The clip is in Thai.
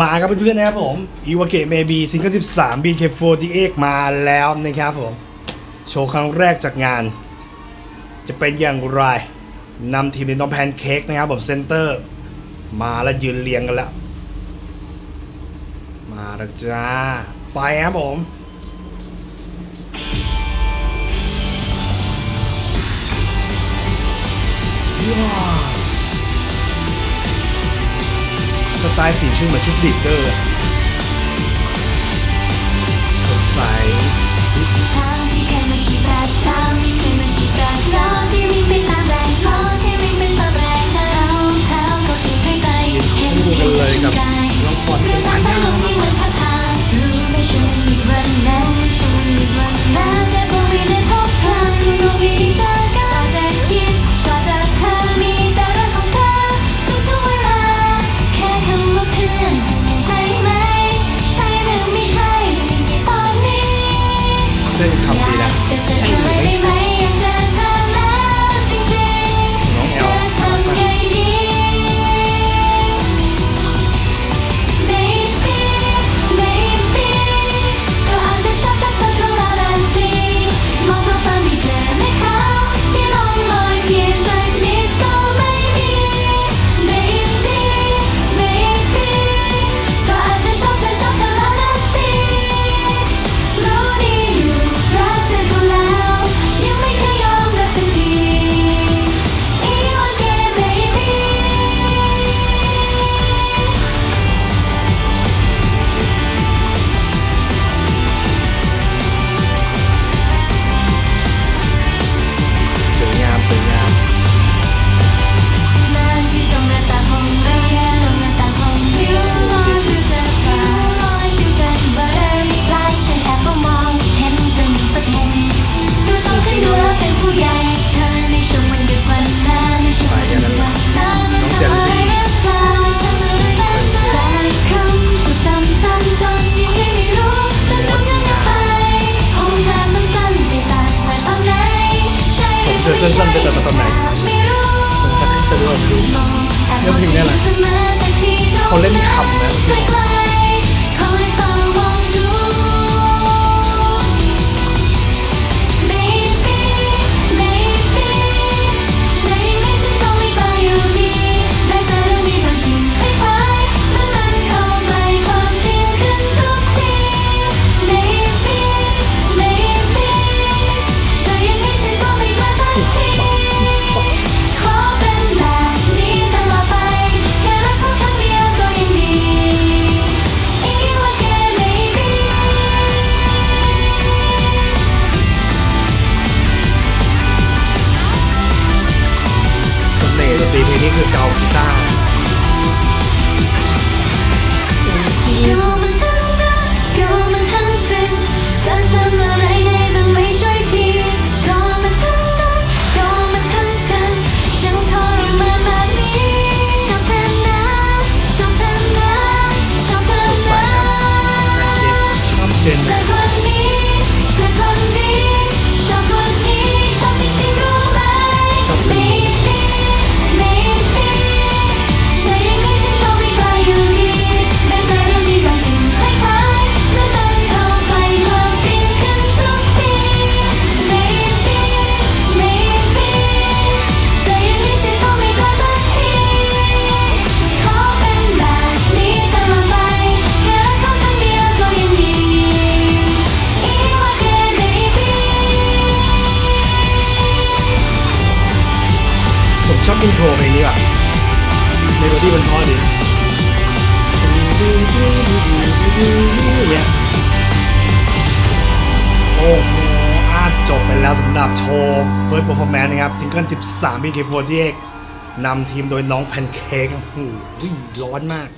มาครับเพื่อนๆนะครับผมอีวาเกะเมบีซิงเกิลทีเอ็กมาแล้วนะครับผม โชว์ครั้งแรกจากงาน จะเป็นอย่างไรนำทีมในน้องแพนเค้กนะครับผมเซนเตอร์ มาแล้วยืนเรียงกันแล้ว มาแล้วจ้า ไปครับผมว้า 塞进去我们去 leader。 ยวสั้นๆไปแต่ตอนไหนจะดวกเรื่องเพลงนี่แหละเขาเล่นคำนะ รีเพลงนี้คือเกากีตาร์เด่น ชอบอินโทรเพลงนี้อะเมโลดี้มันเพอดีโอ้โหอาจบไปแล้วสำหรับโชว์ First Performance นะครับซิงเกิล 13 BK48 นำทีมโดยน้องแพนเค้กโอ้โหร้อนมาก